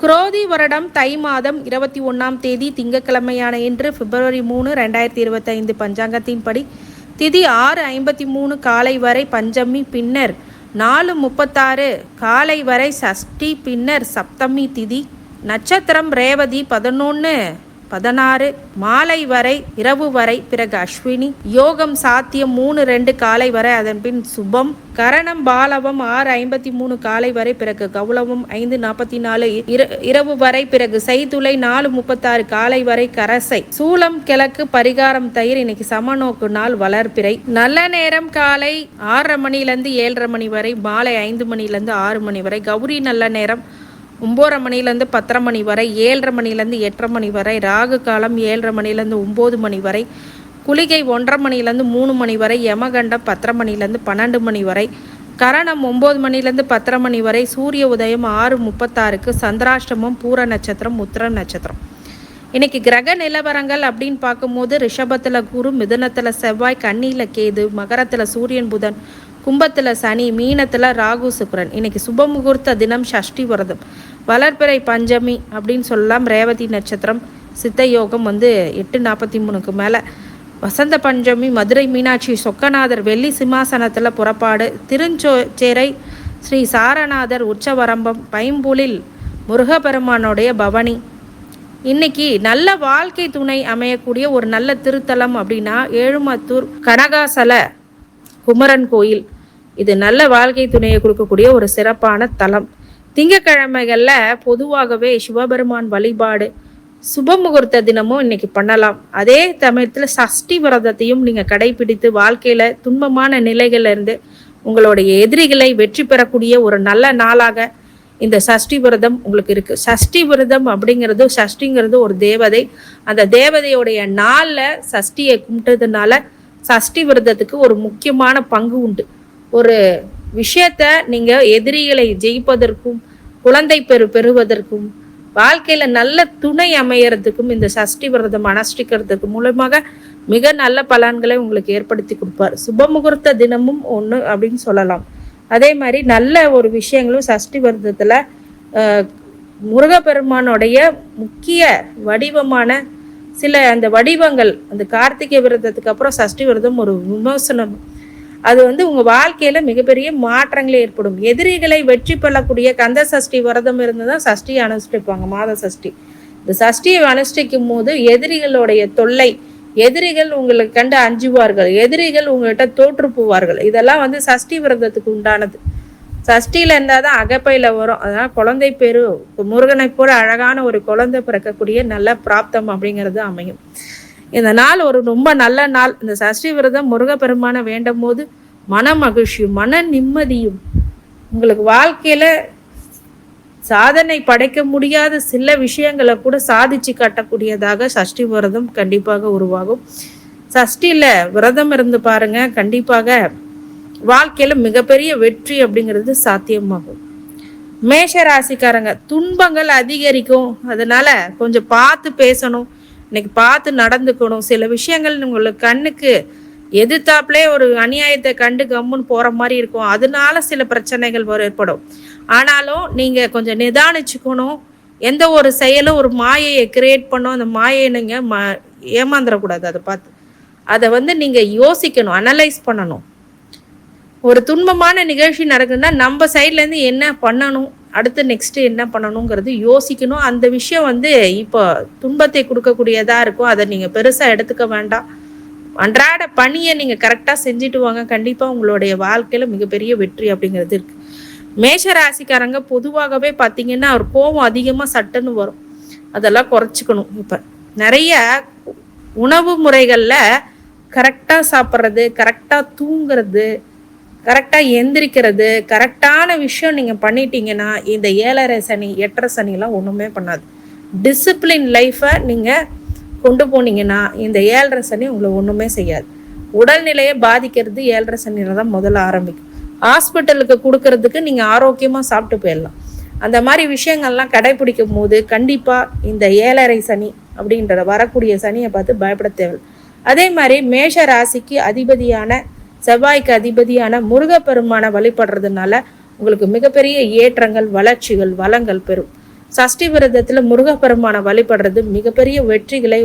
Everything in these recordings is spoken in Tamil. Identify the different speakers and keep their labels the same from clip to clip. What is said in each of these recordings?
Speaker 1: குரோதி வருடம் தை மாதம் இருபத்தி ஒன்றாம் தேதி திங்கக்கிழமையான இன்று பிப்ரவரி மூணு ரெண்டாயிரத்தி இருபத்தைந்து பஞ்சாங்கத்தின்படி திதி ஆறு ஐம்பத்தி மூணு காலை வரை பஞ்சமி பின்னர் நாலு முப்பத்தாறு காலை வரை சஷ்டி பின்னர் சப்தமி திதி. நட்சத்திரம் ரேவதி பதினொன்று பதினாறு மாலை வரை இரவு வரை பிறகு அஸ்வினி. யோகம் சாத்தியம் மூணு ரெண்டு காலை வரை அதன் பின் சுபம். கரணம் பாலவம் ஆறு ஐம்பத்தி மூணு காலை வரை பிறகு கௌலவம் ஐந்து நாற்பத்தி நாலு இர- இரவு வரை பிறகு செய்துளை நாலு முப்பத்தாறு காலை வரை கரசை. சூளம் கிழக்கு பரிகாரம் தயிர் இன்னைக்கு சமநோக்கு நாள் வளர்ப்பிறை நல்ல நேரம் காலை ஆறரை மணிலேருந்து ஏழரை மணி வரை மாலை ஐந்து மணிலேருந்து ஆறு மணி வரை கௌரி நல்ல நேரம். ஒம்போதரை மணிலேருந்து பத்தரை மணி வரை ஏழரை மணிலேருந்து எட்டரை மணி வரை ராகு காலம் ஏழரை மணிலேருந்து ஒம்பது மணி வரை குளிகை ஒன்றரை மணிலேருந்து மூணு மணி வரை யமகண்டம் பத்தரை மணிலேருந்து பன்னெண்டு மணி வரை கரணம் ஒம்பது மணிலேருந்து பத்தரை மணி வரை சூரிய உதயம் ஆறு முப்பத்தாறுக்கு சந்திராஷ்டமம் பூர நட்சத்திரம் உத்திர நட்சத்திரம். இன்னைக்கு கிரக நிலவரங்கள் அப்படின்னு பார்க்கும்போது ரிஷபத்தில் குரு மிதுனத்தில் செவ்வாய் கண்ணியில் கேது மகரத்தில் சூரியன் புதன் கும்பத்தில் சனி மீனத்தில் ராகு சுக்கரன். இன்னைக்கு சுப முகூர்த்த தினம் ஷஷ்டி விரதம். வளர்பிறை பஞ்சமி அப்படின்னு சொல்லலாம். ரேவதி நட்சத்திரம் சித்த யோகம் வந்து எட்டு நாற்பத்தி மூணுக்கு மேலே. வசந்த பஞ்சமி மதுரை மீனாட்சி சொக்கநாதர் வெள்ளி சிம்மாசனத்தில் புறப்பாடு. திருச்சோச்சேரை ஸ்ரீ சாரநாதர் உச்சவரம்பம் பைம்புலில் முருகப்பெருமானுடைய பவனி. இன்னைக்கு நல்ல வாழ்க்கை துணை அமையக்கூடிய ஒரு நல்ல திருத்தலம் அப்படின்னா ஏழுமத்தூர் கனகாசல குமரன் கோயில். இது நல்ல வாழ்க்கை துணையை கொடுக்கக்கூடிய ஒரு சிறப்பான தலம். திங்கக்கிழமைகளில் பொதுவாகவே சிவபெருமான் வழிபாடு சுப முகூர்த்த தினமும் இன்னைக்கு பண்ணலாம். அதே சமயத்தில் சஷ்டி விரதத்தையும் நீங்கள் கடைபிடித்து வாழ்க்கையில் துன்பமான நிலைகளிலிருந்து உங்களுடைய எதிரிகளை வெற்றி பெறக்கூடிய ஒரு நல்ல நாளாக இந்த சஷ்டி விரதம் உங்களுக்கு இருக்கு. சஷ்டி விரதம் அப்படிங்கிறது சஷ்டிங்கிறது ஒரு தேவதை. அந்த தேவதையுடைய நாளில் சஷ்டியை கும்பிட்டதுனால சஷ்டி விரதத்துக்கு ஒரு முக்கியமான பங்கு உண்டு. ஒரு விஷயத்த நீங்க எதிரிகளை ஜெயிப்பதற்கும் குழந்தை பெரு பெறுவதற்கும் வாழ்க்கையில நல்ல துணை அமையறதுக்கும் இந்த சஷ்டி விரதம் அனுஷ்டிக்கிறதுக்கு மூலமாக மிக நல்ல பலன்களை உங்களுக்கு ஏற்படுத்தி கொடுப்பார். சுப முகூர்த்த தினமும் ஒன்று அப்படின்னு சொல்லலாம். அதே மாதிரி நல்ல ஒரு விஷயங்களும் சஷ்டி விரதத்துல முருகப்பெருமானுடைய முக்கிய வடிவமான சில அந்த வடிவங்கள் அந்த கார்த்திகை விரதத்துக்கு அப்புறம் சஷ்டி விரதம் ஒரு விமர்சனம். அது வந்து உங்கள் வாழ்க்கையில் மிகப்பெரிய மாற்றங்கள் ஏற்படும். எதிரிகளை வெற்றி பெறக்கூடிய கந்த சஷ்டி விரதம் இருந்து தான் சஷ்டியை அனுஷ்டிப்பாங்க மாத சஷ்டி. இந்த சஷ்டியை அனுஷ்டிக்கும் போது எதிரிகளுடைய தொல்லை எதிரிகள் உங்களை கண்டு அஞ்சுவார்கள் எதிரிகள் உங்கள்கிட்ட தோற்று போவார்கள் இதெல்லாம் வந்து சஷ்டி விரதத்துக்கு உண்டானது. சஷ்டியில இருந்தால் தான் அகப்பையில வரும். அதனால குழந்தை பேரு முருகனை போல அழகான ஒரு குழந்தை பிறக்கக்கூடிய நல்ல பிராப்தம் அப்படிங்கிறது அமையும். இந்த நாள் ஒரு ரொம்ப நல்ல நாள். இந்த சஷ்டி விரதம் முருகப்பெருமானை வேண்டும் போது மன மகிழ்ச்சியும் மன நிம்மதியும். உங்களுக்கு வாழ்க்கையில் சாதனை படைக்க முடியாத சில விஷயங்களை கூட சாதிச்சு காட்டக்கூடியதாக சஷ்டி விரதம் கண்டிப்பாக உருவாகும். சஷ்டியில் விரதம் இருந்து பாருங்க கண்டிப்பாக வாழ்க்கையில் மிகப்பெரிய வெற்றி அப்படிங்கிறது சாத்தியமாகும். மேஷ ராசிக்காரங்க துன்பங்கள் அதிகரிக்கும். அதனால கொஞ்சம் பார்த்து பேசணும். இன்னைக்கு பார்த்து நடந்துக்கணும். சில விஷயங்கள் உங்களுக்கு கண்ணுக்கு எதிர்த்தாப்புலே ஒரு அநியாயத்தை கண்டு கம்முன்னு போற மாதிரி இருக்கும். அதனால சில பிரச்சனைகள் ஏற்படும். ஆனாலும் நீங்க கொஞ்சம் நிதானிச்சுக்கணும். எந்த ஒரு செயலும் ஒரு மாயையை கிரியேட் பண்ணோம். அந்த மாயையை நீங்கள் ம ஏமாந்துடக்கூடாது அதை பார்த்து. அதை வந்து நீங்க யோசிக்கணும். அனலைஸ் பண்ணணும். ஒரு துன்பமான நிகழ்ச்சி நடக்குதுன்னா நம்ம சைட்ல இருந்து என்ன பண்ணணும்? அடுத்து நெக்ஸ்ட் என்ன பண்ணணுங்கிறது யோசிக்கணும். அந்த விஷயம் வந்து இப்போ துன்பத்தை கொடுக்கக்கூடியதா இருக்கும் அதை நீங்க பெருசா எடுத்துக்க வேண்டாம். அன்றாட பணியை நீங்க கரெக்டா செஞ்சுட்டு வாங்க. கண்டிப்பா உங்களுடைய வாழ்க்கையில மிகப்பெரிய வெற்றி அப்படிங்கிறது இருக்கு. மேஷ ராசிக்காரங்க பொதுவாகவே பார்த்தீங்கன்னா ஒரு கோபம் அதிகமாக சட்டுன்னு வரும். அதெல்லாம் குறைச்சிக்கணும் இப்போ. நிறைய உணவு முறைகளில் கரெக்டாக சாப்பிட்றது கரெக்டாக தூங்குறது கரெக்டாக எந்திரிக்கிறது கரெக்டான விஷயம் நீங்கள் பண்ணிட்டீங்கன்னா இந்த ஏழரை சனி எட்டரை சனிலாம் ஒன்றுமே பண்ணாது. டிசிப்ளின் லைஃப்பை நீங்கள் கொண்டு போனீங்கன்னா இந்த ஏழரை சனி உங்களை ஒன்றுமே செய்யாது. உடல்நிலையை பாதிக்கிறது ஏழரை சனியில் தான் முதல்ல ஆரம்பிக்கும். ஹாஸ்பிட்டலுக்கு கொடுக்கறதுக்கு நீங்கள் ஆரோக்கியமாக சாப்பிட்டு போயிடலாம். அந்த மாதிரி விஷயங்கள்லாம் கடைபிடிக்கும் போது கண்டிப்பாக இந்த ஏழரை சனி அப்படின்ற வரக்கூடிய சனியை பார்த்து பயப்பட தேவை அதே மாதிரி மேஷ ராசிக்கு அதிபதியான செவ்வாய்க்கு அதிபதியான முருகப்பெருமானை வழிபடுறதுனால உங்களுக்கு மிகப்பெரிய ஏற்றங்கள் வளர்ச்சிகள் வளங்கள் பெறும். சஷ்டி விரதத்துல முருகப்பெருமானை வழிபடுறது மிகப்பெரிய வெற்றிகளை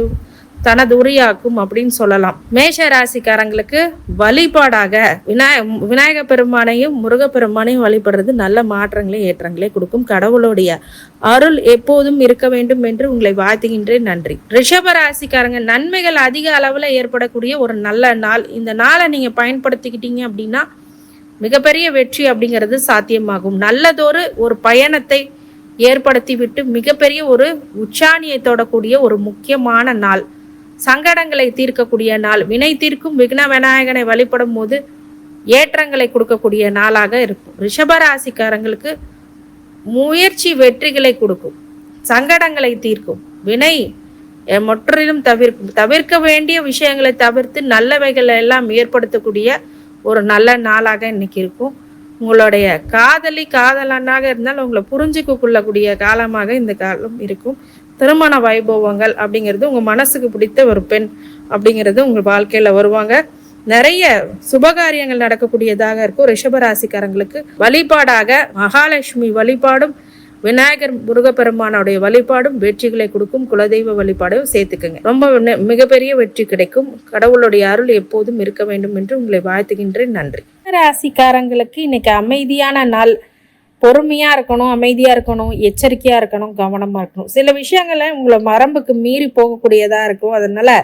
Speaker 1: தனது உரியாக்கும் அப்படின்னு சொல்லலாம். மேஷ ராசிக்காரங்களுக்கு வழிபாடாக விநாய விநாயக பெருமானையும் முருகப்பெருமானையும் வழிபடுறது நல்ல மாற்றங்களை ஏற்றங்களை கொடுக்கும். கடவுளுடைய அருள் எப்போதும் இருக்க வேண்டும் என்று உங்களை வாழ்த்துகின்றேன். நன்றி. ரிஷப ராசிக்காரங்க நன்மைகள் அதிக அளவில் ஏற்படக்கூடிய ஒரு நல்ல நாள். இந்த நாளை நீங்க பயன்படுத்திக்கிட்டீங்க அப்படின்னா மிகப்பெரிய வெற்றி அப்படிங்கிறது சாத்தியமாகும். நல்லதொரு ஒரு பயணத்தை ஏற்படுத்திவிட்டு மிகப்பெரிய ஒரு உச்சாணியை தொடக்கூடிய ஒரு முக்கியமான நாள். சங்கடங்களை தீர்க்கக்கூடிய நாள். வினை தீர்க்கும் விக்ன விநாயகனை வழிபடும் போது ஏற்றங்களை கொடுக்கக்கூடிய நாளாக இருக்கும். ரிஷபராசிக்காரங்களுக்கு முயற்சி வெற்றிகளை கொடுக்கும். சங்கடங்களை தீர்க்கும். வினை முற்றிலும் தவிர்க்கும். தவிர்க்க வேண்டிய விஷயங்களை தவிர்த்து நல்லவைகளை எல்லாம் ஏற்படுத்தக்கூடிய ஒரு நல்ல நாளாக இன்னைக்கு இருக்கும். உங்களுடைய காதலி காதலனாக இருந்தால் உங்களை புரிஞ்சுக்க கொள்ளக்கூடிய காலமாக இந்த காலம் இருக்கும். திருமண வைபவங்கள் அப்படிங்கிறது உங்கள் மனசுக்கு பிடித்த ஒரு பெண் அப்படிங்கிறது உங்கள் வாழ்க்கையில் வருவாங்க. நிறைய சுபகாரியங்கள் நடக்கக்கூடியதாக இருக்கும். ரிஷபராசிக்காரங்களுக்கு வழிபாடாக மகாலட்சுமி வழிபாடும் விநாயகர் முருகப்பெருமானுடைய வழிபாடும் வெற்றிகளை கொடுக்கும் குலதெய்வ வழிபாடும் சேர்த்துக்குங்க. ரொம்ப மிகப்பெரிய வெற்றி கிடைக்கும். கடவுளுடைய அருள் எப்போதும் இருக்க வேண்டும் என்று உங்களை வாழ்த்துகின்றேன். நன்றி. ராசிக்காரங்களுக்கு இன்னைக்கு அமைதியான நாள். பொறுமையாக இருக்கணும் அமைதியாக இருக்கணும் எச்சரிக்கையாக இருக்கணும் கவனமாக இருக்கணும். சில விஷயங்களை உங்களை மரம்புக்கு மீறி போகக்கூடியதாக இருக்கும். அதனால்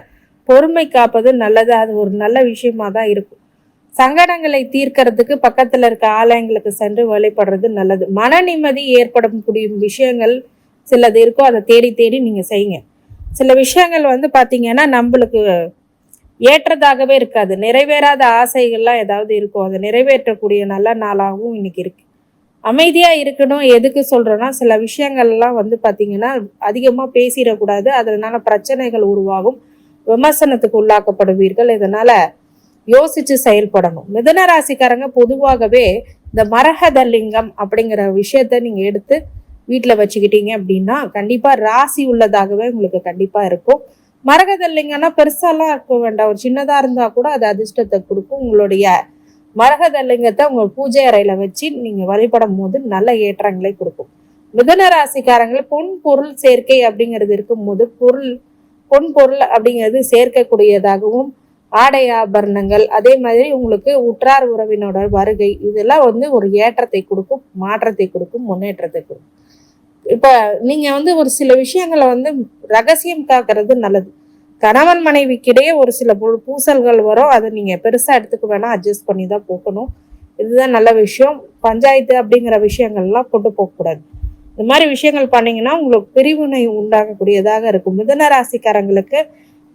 Speaker 1: பொறுமை காப்பது நல்லது. அது ஒரு நல்ல விஷயமாக தான் இருக்கும். சங்கடங்களை தீர்க்கறதுக்கு பக்கத்தில் இருக்க ஆலயங்களுக்கு சென்று வழிபடுறது நல்லது. மன நிம்மதி ஏற்படக்கூடிய விஷயங்கள் சிலது இருக்கோ அதை தேடி தேடி நீங்கள் செய்யுங்க. சில விஷயங்கள் வந்து பார்த்தீங்கன்னா நம்மளுக்கு ஏற்றதாகவே இருக்காது. நிறைவேறாத ஆசைகள்லாம் ஏதாவது இருக்கும். அதை நிறைவேற்றக்கூடிய நல்ல நாளாகவும் இன்னைக்கு இருக்கு. அமைதியாக இருக்கணும். எதுக்கு சொல்கிறேன்னா சில விஷயங்கள்லாம் வந்து பார்த்திங்கன்னா அதிகமாக பேசிடக்கூடாது. அதனால பிரச்சனைகள் உருவாகும். விமர்சனத்துக்கு உள்ளாக்கப்படுவீர்கள். இதனால் யோசித்து செயல்படணும். மிதுன ராசிக்காரங்க பொதுவாகவே இந்த மரகதலிங்கம் அப்படிங்கிற விஷயத்த நீங்கள் எடுத்து வீட்டில் வச்சுக்கிட்டீங்க அப்படின்னா கண்டிப்பாக ராசி உள்ளதாகவே உங்களுக்கு கண்டிப்பாக இருக்கும். மரகத லிங்கம்னா பெருசாலாம் இருக்க வேண்டாம். ஒரு சின்னதாக இருந்தால் கூட அது அதிர்ஷ்டத்தை கொடுக்கும். உங்களுடைய மரகத லிங்கத்தை உங்க பூஜை அறையில் வச்சு நீங்க வழிபடும் போது நல்ல ஏற்றங்களை கொடுக்கும். மிதன ராசிக்காரங்களை பொன் பொருள் சேர்க்கை அப்படிங்கிறது இருக்கும்போது பொருள் பொன் பொருள் அப்படிங்கிறது சேர்க்கக்கூடியதாகவும் ஆடை ஆபரணங்கள் அதே மாதிரி உங்களுக்கு உற்றார் உறவினோட வருகை இதெல்லாம் வந்து ஒரு ஏற்றத்தை கொடுக்கும் மாற்றத்தை கொடுக்கும் முன்னேற்றத்தை கொடுக்கும். இப்போ நீங்க வந்து ஒரு சில விஷயங்களை வந்து ரகசியம் காக்கிறது நல்லது. கணவன் மனைவிக்கிடையே ஒரு சில பூ- பூசல்கள் வரும். அதை நீங்கள் பெருசாக எடுத்துக்க வேணாம். அட்ஜஸ்ட் பண்ணி தான் போகணும் இதுதான் நல்ல விஷயம். பஞ்சாயத்து அப்படிங்கிற விஷயங்கள்லாம் கொண்டு போகக்கூடாது. இந்த மாதிரி விஷயங்கள் பண்ணிங்கன்னா உங்களுக்கு பிரிவினை உண்டாகக்கூடியதாக இருக்கும். மிதன ராசிக்காரங்களுக்கு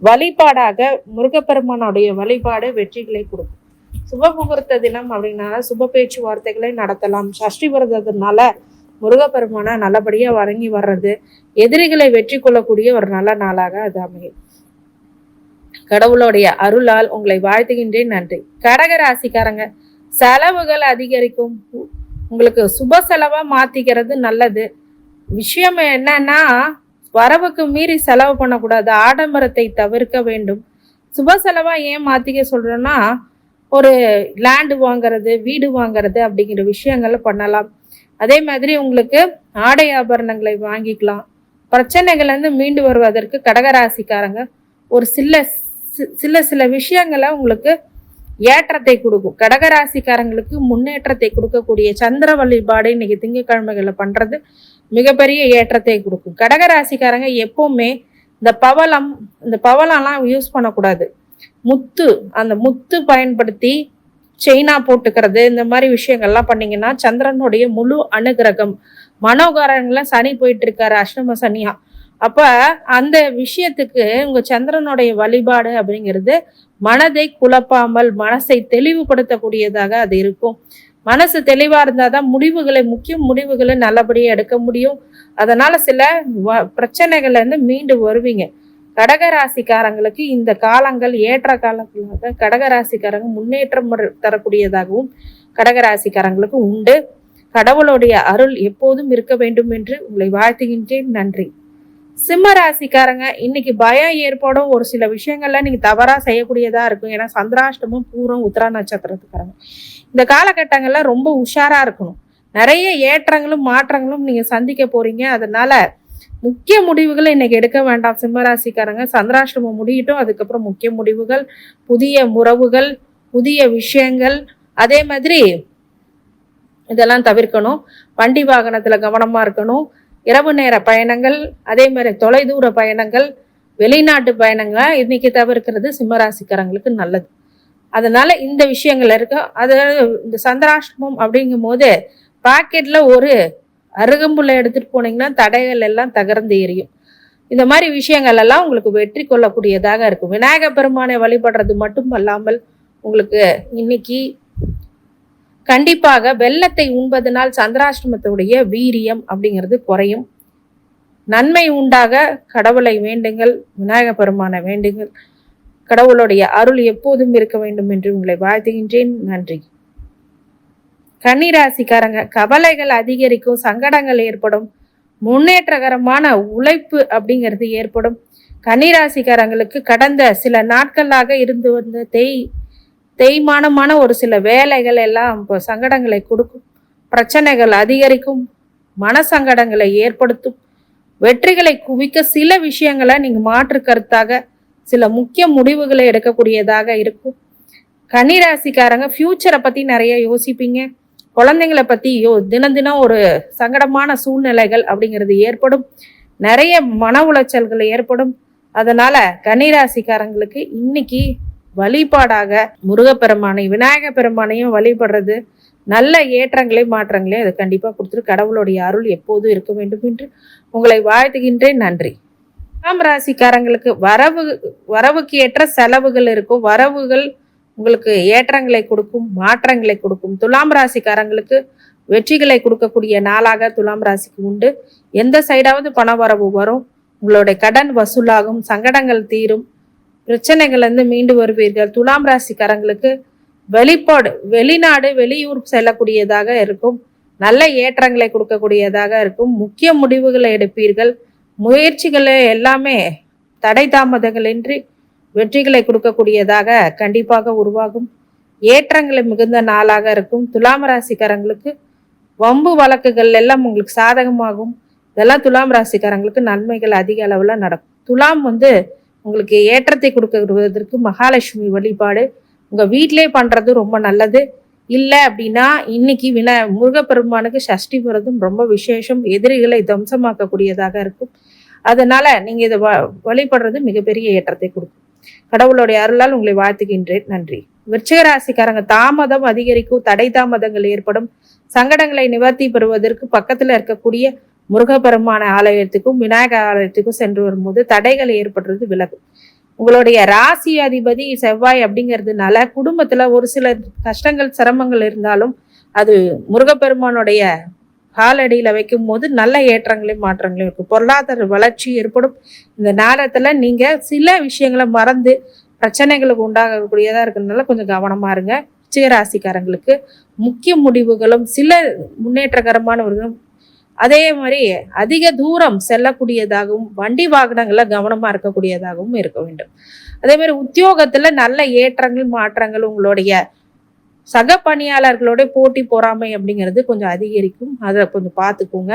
Speaker 1: வழிபாடாக முருகப்பெருமானுடைய வழிபாடு வெற்றிகளை கொடுக்கும். சுப முகூர்த்த தினம் அப்படின்னா சுப பேச்சு வார்த்தைகளை நடத்தலாம். சஷ்டி விரதத்தினால முருகப்பெருமானை நல்லபடியாக வணங்கி வர்றது எதிரிகளை வெற்றி கொள்ளக்கூடிய ஒரு நல்ல நாளாக அது அமையும். கடவுளுடைய அருளால் உங்களை வாழ்த்துகின்றேன். நன்றி. கடக ராசிக்காரங்க செலவுகள் அதிகரிக்கும். உங்களுக்கு சுப செலவாக மாற்றிக்கிறது நல்லது. விஷயம் என்னன்னா வரவுக்கு மீறி செலவு பண்ணக்கூடாது. ஆடம்பரத்தை தவிர்க்க வேண்டும். சுப செலவாக ஏன் மாற்றிக்க சொல்கிறோன்னா ஒரு லேண்டு வாங்குறது வீடு வாங்குறது அப்படிங்கிற விஷயங்களை பண்ணலாம். அதே மாதிரி உங்களுக்கு ஆடை ஆபரணங்களை வாங்கிக்கலாம். பிரச்சனைகள்லேருந்து மீண்டு வருவதற்கு கடகராசிக்காரங்க ஒரு சில சில சில விஷயங்களை உங்களுக்கு ஏற்றத்தை கொடுக்கும். கடகராசிக்காரங்களுக்கு முன்னேற்றத்தை கொடுக்கக்கூடிய சந்திர வழிபாடு இன்னைக்கு திங்கக்கிழமைகளை பண்ணுறது மிகப்பெரிய ஏற்றத்தை கொடுக்கும். கடகராசிக்காரங்க எப்போவுமே இந்த பவளம் இந்த பவளம்லாம் யூஸ் பண்ணக்கூடாது. முத்து அந்த முத்து பயன்படுத்தி செயினா போட்டுக்கிறது இந்த மாதிரி விஷயங்கள்லாம் பண்ணிங்கன்னா சந்திரனுடைய முழு அனுகிரகம். மனோகாரங்கள சனி போயிட்டு இருக்காரு அஷ்டம சனியா. அப்போ அந்த விஷயத்துக்கு உங்கள் சந்திரனுடைய வழிபாடு அப்படிங்கிறது மனதை குழப்பாமல் மனசை தெளிவுபடுத்தக்கூடியதாக அது இருக்கும். மனசு தெளிவாக இருந்தால் தான் முடிவுகளை முக்கிய முடிவுகளை நல்லபடியாக எடுக்க முடியும். அதனால் சில வ- பிரச்சனைகள்லேருந்து மீண்டு வருவீங்க. கடகராசிக்காரங்களுக்கு இந்த காலங்கள் ஏற்ற காலங்களாக கடகராசிக்காரங்க முன்னேற்றம் தரக்கூடியதாகவும் கடகராசிக்காரங்களுக்கு உண்டு. கடவுளுடைய அருள் எப்போதும் இருக்க வேண்டும் என்று உங்களை வாழ்த்துகின்றேன். நன்றி. சிம்ம ராசிக்காரங்க இன்னைக்கு பயம் ஏற்படும் ஒரு சில விஷயங்கள்ல நீங்க தவறா செய்யக்கூடியதா இருக்கும். ஏன்னா சந்திராஷ்டமும் பூரம் உத்தரா நட்சத்திரத்துக்காரங்க. இந்த காலகட்டங்கள்ல ரொம்ப உஷாரா இருக்கணும். நிறைய ஏற்றங்களும் மாற்றங்களும் நீங்க சந்திக்க போறீங்க. அதனால முக்கிய முடிவுகளை இன்னைக்கு எடுக்க வேண்டாம். சிம்மராசிக்காரங்க சந்திராஷ்டமம் முடியட்டும். அதுக்கப்புறம் முக்கிய முடிவுகள் புதிய உறவுகள் புதிய விஷயங்கள். அதே மாதிரி இதெல்லாம் தவிர்க்கணும். வண்டி வாகனத்துல கவனமா இருக்கணும். இரவு நேர பயணங்கள் அதே மாதிரி தொலைதூர பயணங்கள் வெளிநாட்டு பயணங்களை இன்னைக்கு தவிர்க்கிறது சிம்மராசிக்காரங்களுக்கு நல்லது. அதனால இந்த விஷயங்கள் இருக்கு. அது இந்த சந்திராஷ்டமம் அப்படிங்கும் போது பாக்கெட்டில் ஒரு அருகம்புல்லை எடுத்துட்டு போனீங்கன்னா தடைகள் எல்லாம் தகர்ந்து எரியும். இந்த மாதிரி விஷயங்கள் எல்லாம் உங்களுக்கு வெற்றி கொள்ளக்கூடியதாக இருக்கும். விநாயகர் பெருமானை வழிபடுறது மட்டும் அல்லாமல் உங்களுக்கு இன்னைக்கு கண்டிப்பாக வெள்ளத்தை உண்பதனால் சந்திராஷ்டமத்துடைய வீரியம் அப்படிங்கிறது குறையும். நன்மை உண்டாக கடவுளை வேண்டுங்கள் விநாயக பெருமானை வேண்டுங்கள். கடவுளுடைய அருள் எப்போதும் இருக்க வேண்டும் என்று உங்களை வாழ்த்துகின்றேன். நன்றி. கன்னிராசிக்காரங்க கவலைகள் அதிகரிக்கும் சங்கடங்கள் ஏற்படும் முன்னேற்றகரமான உழைப்பு அப்படிங்கிறது ஏற்படும். கன்னிராசிக்காரங்களுக்கு கடந்த சில நாட்களாக இருந்து வந்த தேய் தேய்மானமான ஒரு சில வேலைகள் எல்லாம் இப்போ சங்கடங்களை கொடுக்கும். பிரச்சனைகள் அதிகரிக்கும். மன சங்கடங்களை ஏற்படுத்தும். வெற்றிகளை குவிக்க சில விஷயங்களை நீங்கள் மாற்று கருத்தாக சில முக்கிய முடிவுகளை எடுக்கக்கூடியதாக இருக்கும். கன்னிராசிக்காரங்க ஃப்யூச்சரை பற்றி நிறைய யோசிப்பீங்க. குழந்தைங்களை பற்றி யோ தினம் தினம் ஒரு சங்கடமான சூழ்நிலைகள் அப்படிங்கிறது ஏற்படும். நிறைய மன உளைச்சல்கள் ஏற்படும். அதனால கன்னிராசிக்காரங்களுக்கு இன்னைக்கு வழிபாடாக முருகப்பெருமானை விநாயக பெருமானையும் வழிபடுறது நல்ல ஏற்றங்களை மாற்றங்களே அது கண்டிப்பாக கொடுத்துரு. கடவுளுடைய அருள் எப்போதும் இருக்க வேண்டும் என்று உங்களை வாழ்த்துகின்றேன். நன்றி. துலாம் ராசிக்காரங்களுக்கு வரவு வரவுக்கு ஏற்ற செலவுகள் இருக்கும். வரவுகள் உங்களுக்கு ஏற்றங்களை கொடுக்கும் மாற்றங்களை கொடுக்கும். துலாம் ராசிக்காரங்களுக்கு வெற்றிகளை கொடுக்கக்கூடிய நாளாக துலாம் ராசிக்கு உண்டு. எந்த சைடாவது பண வரவு வரும். உங்களுடைய கடன் வசூலாகும் சங்கடங்கள் தீரும். பிரச்சனைகள் இருந்து மீண்டு வருவீர்கள். துலாம் ராசிக்காரங்களுக்கு வெளிப்பாடு வெளிநாடு வெளியூர் செல்லக்கூடியதாக இருக்கும். நல்ல ஏற்றங்களை கொடுக்கக்கூடியதாக இருக்கும். முக்கிய முடிவுகளை எடுப்பீர்கள். முயற்சிகளை எல்லாமே தடை தாமதங்களின்றி வெற்றிகளை கொடுக்கக்கூடியதாக கண்டிப்பாக உருவாகும். ஏற்றங்களை மிகுந்த நாளாக இருக்கும். துலாம் ராசிக்காரங்களுக்கு வம்பு வழக்குகள் எல்லாம் உங்களுக்கு சாதகமாகும். இதெல்லாம் துலாம் ராசிக்காரங்களுக்கு நன்மைகள் அதிக அளவில் நடக்கும். துலாம் வந்து உங்களுக்கு ஏற்றத்தை கொடுக்கறதற்கு மகாலட்சுமி வழிபாடு. உங்கள் வீட்டிலே பண்ணுறது ரொம்ப நல்லது. இல்லை அப்படின்னா இன்னைக்கு வின முருகப்பெருமானுக்கு சஷ்டி விரதம் ரொம்ப விசேஷம். எதிரிகளை தம்சமாக்கக்கூடியதாக இருக்கும். அதனால் நீங்கள் இதை வ- வழிபடுறது மிகப்பெரிய ஏற்றத்தை கொடுக்கும். கடவுளுடைய அருளால் உங்களை வாழ்த்துகின்றேன். நன்றி. விருச்சிகராசிக்காரங்க தாமதம் அதிகரிக்கும். தடை தாமதங்கள் ஏற்படும். சங்கடங்களை நிவர்த்தி பெறுவதற்கு பக்கத்தில் இருக்கக்கூடிய முருகப்பெருமான ஆலயத்துக்கும் விநாயகர் ஆலயத்துக்கும் சென்று வரும்போது தடைகள் ஏற்படுறது விலகும் உங்களுடைய ராசி அதிபதி செவ்வாய் அப்படிங்கிறதுனால குடும்பத்துல ஒரு சில கஷ்டங்கள் சிரமங்கள் இருந்தாலும் அது முருகப்பெருமானுடைய காலடியில் வைக்கும் போது நல்ல ஏற்றங்களையும் மாற்றங்களையும் இருக்கும். பொருளாதார வளர்ச்சி ஏற்படும். இந்த நேரத்தில் நீங்கள் சில விஷயங்களை மறந்து பிரச்சனைகளுக்கு உண்டாகக்கூடியதாக இருக்கிறதுனால கொஞ்சம் கவனமா இருங்க. ராசிக்காரங்களுக்கு முக்கிய முடிவுகளும் சில முன்னேற்றகரமானவர்களும் அதே மாதிரி அதிக தூரம் செல்லக்கூடியதாகவும் வண்டி வாகனங்கள்ல கவனமாக இருக்கக்கூடியதாகவும் இருக்க வேண்டும். அதே மாதிரி உத்தியோகத்தில் நல்ல ஏற்றங்கள் மாற்றங்கள் உங்களுடைய சக பணியாளர்களோட போட்டி பொறாமை அப்படிங்கிறது கொஞ்சம் அதிகரிக்கும். அதை கொஞ்சம் பார்த்துக்கோங்க.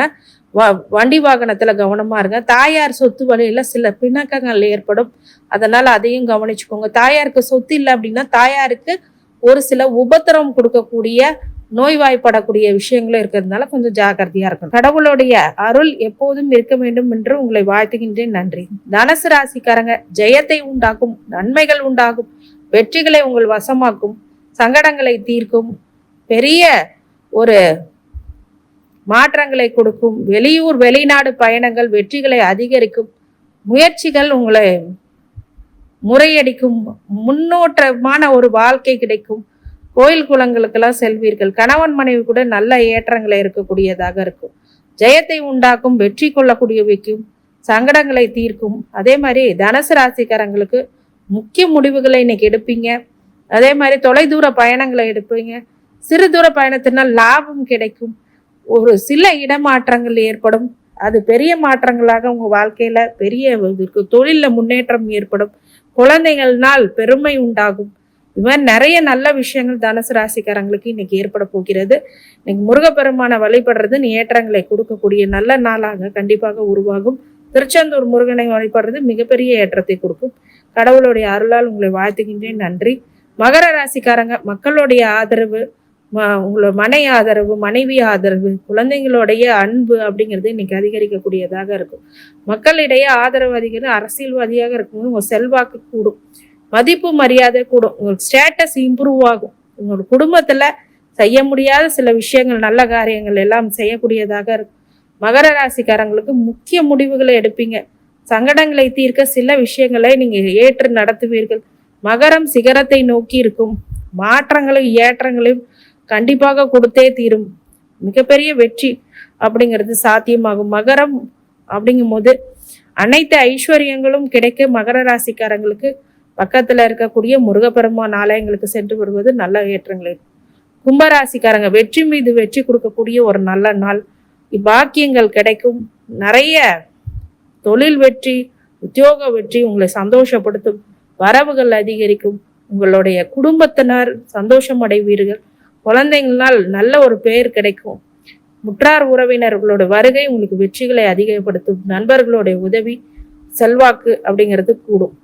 Speaker 1: வ வண்டி வாகனத்தில் கவனமாக இருங்க. தாயார் சொத்து வழியில் சில பிணக்கங்கள் ஏற்படும். அதனால் அதையும் கவனிச்சுக்கோங்க. தாயாருக்கு சொத்து இல்லை அப்படின்னா தாயாருக்கு ஒரு சில உபத்திரம் கொடுக்கக்கூடிய நோய்வாய்ப்படக்கூடிய விஷயங்களும் இருக்கிறதுனால கொஞ்சம் ஜாக்கிரதையா இருக்கணும். கடவுளுடைய அருள் எப்போதும் இருக்க வேண்டும் என்று உங்களை வாழ்த்துகின்றேன். நன்றி. தனுசு ராசிக்காரங்க ஜெயத்தை உண்டாக்கும் நன்மைகள் உண்டாகும் வெற்றிகளை உங்கள் வசமாக்கும் சங்கடங்களை தீர்க்கும் பெரிய ஒரு மாற்றங்களை கொடுக்கும் வெளியூர் வெளிநாடு பயணங்கள் வெற்றிகளை அதிகரிக்கும் முயற்சிகள் உங்களை முறையடிக்கும் முன்னோற்றமான ஒரு வாழ்க்கை கிடைக்கும் கோயில் குளங்களுக்கெல்லாம் செல்வீர்கள். கணவன் மனைவி கூட நல்ல ஏற்றங்களை இருக்கக்கூடியதாக இருக்கும். ஜெயத்தை உண்டாக்கும் வெற்றி கொள்ளக்கூடிய வைக்கும் சங்கடங்களை தீர்க்கும். அதே மாதிரி தனுசு ராசிக்காரங்களுக்கு முக்கிய முடிவுகளை இன்னைக்கு எடுப்பீங்க. அதே மாதிரி தொலைதூர பயணங்களை எடுப்பீங்க. சிறு தூர பயணத்தினால் லாபம் கிடைக்கும். ஒரு சில இடமாற்றங்கள் ஏற்படும். அது பெரிய மாற்றங்களாக உங்கள் வாழ்க்கையில் பெரிய தொழிலில் முன்னேற்றம் ஏற்படும். குழந்தைகள்னால் பெருமை உண்டாகும். இது மாதிரி நிறைய நல்ல விஷயங்கள் தனுசு ராசிக்காரங்களுக்கு இன்னைக்கு ஏற்பட போகிறது. இன்னைக்கு முருகப்பெருமானை வழிபடுறது ஏற்றங்களை கொடுக்கக்கூடிய நல்ல நாளாக கண்டிப்பாக உருவாகும். திருச்செந்தூர் முருகனை வழிபடுறது மிகப்பெரிய ஏற்றத்தை கொடுக்கும். கடவுளுடைய அருளால் உங்களை வாழ்த்துகின்றேன். நன்றி. மகர ராசிக்காரங்க மக்களுடைய ஆதரவு ம- உங்களோட மனை ஆதரவு மனைவி ஆதரவு குழந்தைங்களுடைய அன்பு அப்படிங்கிறது இன்னைக்கு அதிகரிக்கக்கூடியதாக இருக்கும். மக்களிடையே ஆதரவு அதிகம் அரசியல்வாதியாக இருக்கும்போது உங்க செல்வாக்கு கூடும். மதிப்பு மரியாதை கூடும். உங்களுக்கு ஸ்டேட்டஸ் இம்ப்ரூவ் ஆகும். உங்கள் குடும்பத்தில் செய்ய முடியாத சில விஷயங்கள் நல்ல காரியங்கள் எல்லாம் செய்யக்கூடியதாக இருக்கும். மகர ராசிக்காரங்களுக்கு முக்கிய முடிவுகளை எடுப்பீங்க. சங்கடங்களை தீர்க்க சில விஷயங்களை நீங்கள் ஏற்று நடத்துவீர்கள். மகரம் சிகரத்தை நோக்கி இருக்கும். மாற்றங்களையும் ஏற்றங்களையும் கண்டிப்பாக கொடுத்தே தீரும். மிகப்பெரிய வெற்றி அப்படிங்கிறது சாத்தியமாகும். மகரம் அப்படிங்கும்போது அனைத்து ஐஸ்வர்யங்களும் கிடைக்க மகர ராசிக்காரங்களுக்கு பக்கத்துல இருக்கக்கூடிய முருகப்பெருமான் ஆலயங்களுக்கு சென்று வருவது நல்ல ஏற்றங்களை. கும்பராசிக்காரங்க வெற்றி மீது வெற்றி கொடுக்கக்கூடிய ஒரு நல்ல நாள். பாக்கியங்கள் கிடைக்கும். நிறைய தொழில் வெற்றி உத்தியோக வெற்றி உங்களை சந்தோஷப்படுத்தும். வரவுகள் அதிகரிக்கும். உங்களுடைய குடும்பத்தினர் சந்தோஷம் அடைவீர்கள். குழந்தைங்களால் நல்ல ஒரு பெயர் கிடைக்கும். முற்றார் உறவினர்களோட வருகை உங்களுக்கு வெற்றிகளை அதிகப்படுத்தும். நண்பர்களுடைய உதவி செல்வாக்கு அப்படிங்கிறது கூடும்.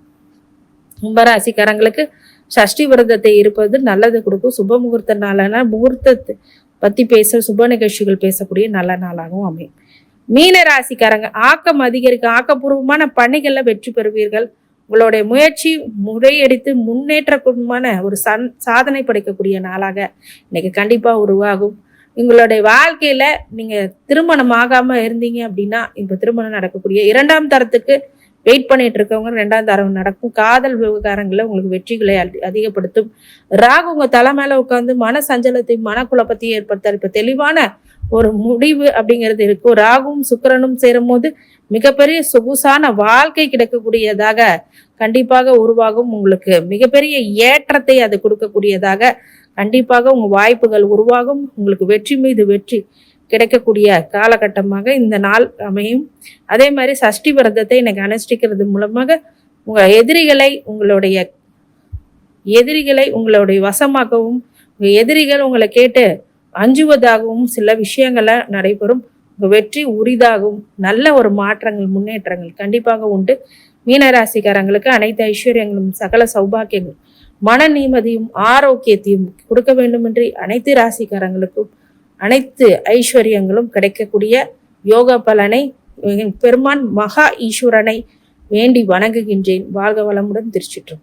Speaker 1: கும்பராசிக்காரங்களுக்கு சஷ்டி விரதத்தை இருப்பது நல்லது கொடுக்கும். சுப முகூர்த்த நாளான முகூர்த்தத்தை பற்றி பேச சுப நிகழ்ச்சிகள் பேசக்கூடிய நல்ல நாளாகவும் அமையும். மீன ராசிக்காரங்க ஆக்கம் அதிகரிக்கும் ஆக்கப்பூர்வமான பணிகளில் வெற்றி பெறுவீர்கள். உங்களுடைய முயற்சி முறையடித்து முன்னேற்றமான ஒரு சன் சாதனை படைக்கக்கூடிய நாளாக இன்னைக்கு கண்டிப்பாக உருவாகும். உங்களுடைய வாழ்க்கையில் நீங்கள் திருமணம் ஆகாமல் இருந்தீங்க அப்படின்னா இப்போ திருமணம் நடக்கக்கூடிய இரண்டாம் தரத்துக்கு வெயிட் பண்ணிட்டு இருக்கவங்க ரெண்டாம் தரம் நடக்கும். காதல் விவகாரங்களில் உங்களுக்கு வெற்றிகளை அதி- அதிகப்படுத்தும். ராகு உங்க தலை மேல உட்காந்து மன சஞ்சலத்தையும் மனக்குழப்பத்தையும் ஏற்படுத்தார் இப்போ தெளிவான ஒரு முடிவு அப்படிங்கிறது இருக்கும். ராகுவும் சுக்கிரனும் சேரும் போது மிகப்பெரிய சொகுசான வாழ்க்கை கிடைக்கக்கூடியதாக கண்டிப்பாக உருவாகும். உங்களுக்கு மிகப்பெரிய ஏற்றத்தை அது கொடுக்கக்கூடியதாக கண்டிப்பாக உங்க வாய்ப்புகள் உருவாகும். உங்களுக்கு வெற்றி மீது வெற்றி கிடைக்கக்கூடிய காலகட்டமாக இந்த நாள் அமையும். அதே மாதிரி சஷ்டி விரதத்தை இன்னைக்கு அனுஷ்டிக்கிறது மூலமாக உங்கள் எதிரிகளை உங்களுடைய எதிரிகளை உங்களுடைய வசமாகவும் உங்கள் எதிரிகள் உங்களை கேட்டு அஞ்சுவதாகவும் சில விஷயங்கள நடைபெறும். உங்கள் வெற்றி உரிதாகவும் நல்ல ஒரு மாற்றங்கள் முன்னேற்றங்கள் கண்டிப்பாக உண்டு. மீனராசிக்காரங்களுக்கு அனைத்து ஐஸ்வர்யங்களும் சகல சௌபாக்கியங்களும் மன நிம்மதியும் ஆரோக்கியத்தையும் கொடுக்க வேண்டும் என்று அனைத்து ராசிக்காரங்களுக்கும் அனைத்து ஐஸ்வர்யங்களும் கிடைக்கக்கூடிய யோக பலனை பெருமான் மகா ஈஸ்வரனை வேண்டி வணங்குகின்றேன். வாழ்க வளமுடன் திருச்சிற்று